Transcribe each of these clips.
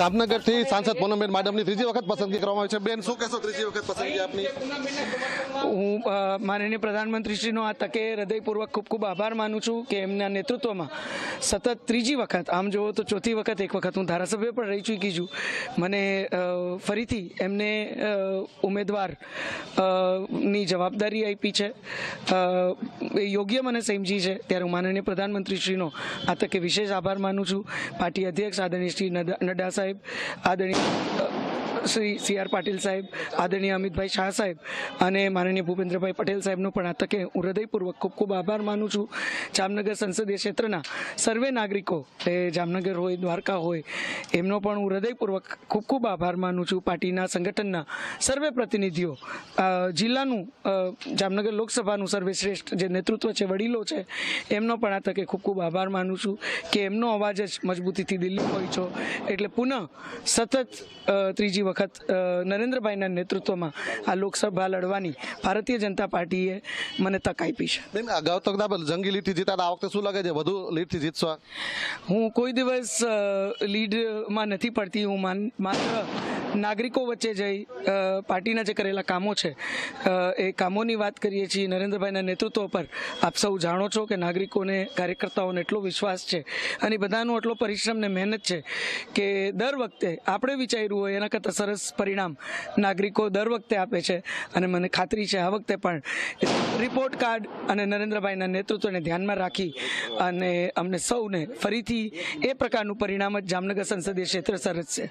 જામનગરથી સાંસદ પૂનમબેન માડમની ત્રીજી વખત પસંદગી કરવામાં આવી છે. બેન, શું કહેશો ત્રીજી વખત પસંદગી આપની? હું માનનીય પ્રધાનમંત્રીશ્રીનો આ તકે હૃદયપૂર્વક ખૂબ ખૂબ આભાર માનું છું કે એમના નેતૃત્વમાં સતત ત્રીજી વખત, આમ જુઓ તો ચોથી વખત, એક વખત હું ધારાસભ્ય પણ રહી ચૂકી છું. મને ફરીથી એમને ઉમેદવારની જવાબદારી આપી છે. એ યોગ્ય મને સમજી છે. ત્યારે હું માનનીય પ્રધાનમંત્રીશ્રીનો આ તકે વિશેષ આભાર માનું છું. પાર્ટી અધ્યક્ષ આદરણીય શ્રી નડ્ડા નડ્ડા સાહેબ. આદરણીય શ્રી સી આર પાટીલ સાહેબ, આદરણીય અમિતભાઈ શાહ સાહેબ અને માનનીય ભૂપેન્દ્રભાઈ પટેલ સાહેબનો પણ આ તકે હું હૃદયપૂર્વક ખૂબ ખૂબ આભાર માનું છું. જામનગર સંસદીય ક્ષેત્રના સર્વે નાગરિકો, એ જામનગર હોય, દ્વારકા હોય, એમનો પણ હું હૃદયપૂર્વક ખૂબ ખૂબ આભાર માનું છું. પાર્ટીના સંગઠનના સર્વે પ્રતિનિધિઓ જિલ્લાનું જામનગર લોકસભાનું સર્વેશ્રેષ્ઠ જે નેતૃત્વ છે, વડીલો છે, એમનો પણ આ તકે ખૂબ ખૂબ આભાર માનું છું કે એમનો અવાજ જ મજબૂતીથી દિલ્હી પહોંચ્યો. એટલે પુનઃ સતત ત્રીજી વખત નરેન્દ્રભાઈના નેતૃત્વમાં આ લોકસભા લડવાની ભારતીય જનતા પાર્ટીએ મને તક આપી છે બેન અગાઉ તો જંગી લીડથી જીતા. આ વખતે શું લાગે છે વધુ લીડથી જીતશો હું કોઈ દિવસ લીડમાં નથી પડતી હું માત્ર નાગરિકો વચ્ચે જઈ પાર્ટીના જે કરેલા કામો છે એ કામોની વાત કરીએ છીએ નરેન્દ્રભાઈના નેતૃત્વ પર, આપ સૌ જાણો છો કે નાગરિકોને, કાર્યકર્તાઓને એટલો વિશ્વાસ છે અને બધાનો એટલો પરિશ્રમ ને મહેનત છે કે દર વખતે આપણે વિચાર્યું હોય એના કરતાં સરસ પરિણામ નાગરિકો દર વખતે આપે છે અને મને ખાતરી છે આ વખતે પણ રિપોર્ટ કાર્ડ અને નરેન્દ્રભાઈના નેતૃત્વને ધ્યાનમાં રાખી અને અમને સૌને ફરીથી એ પ્રકારનું પરિણામ જ જામનગર સંસદીય ક્ષેત્ર સરસ છે.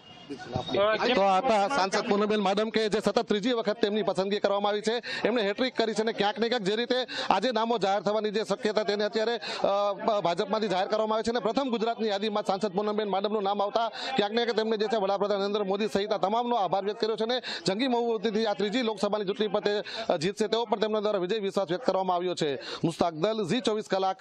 તો હતા સાંસદ પૂનમબેન માડમ કે જે સતત ત્રીજી વખત તેમની પસંદગી કરવામાં આવી છે. એમણે હેટ્રિક કરી છે અને ક્યાંક ને ક્યાંક જે રીતે આજે નામો જાહેર થવાની જે શક્યતા તેને અત્યારે ભાજપમાંથી જાહેર કરવામાં આવે છે અને પ્રથમ ગુજરાતની યાદીમાં સાંસદ પૂનમબેન માડમનું નામ આવતા ક્યાંક ને ક્યાંક તેમને જે છે વડાપ્રધાન નરેન્દ્ર મોદી સહિત તમામનો આભાર વ્યક્ત કર્યો છે અને જંગી બહુમતીથી આ ત્રીજી લોકસભાની ચૂંટણી પર તે જીતશે તેવો પણ તેમના દ્વારા વિજય વિશ્વાસ વ્યક્ત કરવામાં આવ્યો છે. મુસ્તાક દલ ઝી ચોવીસ કલાક.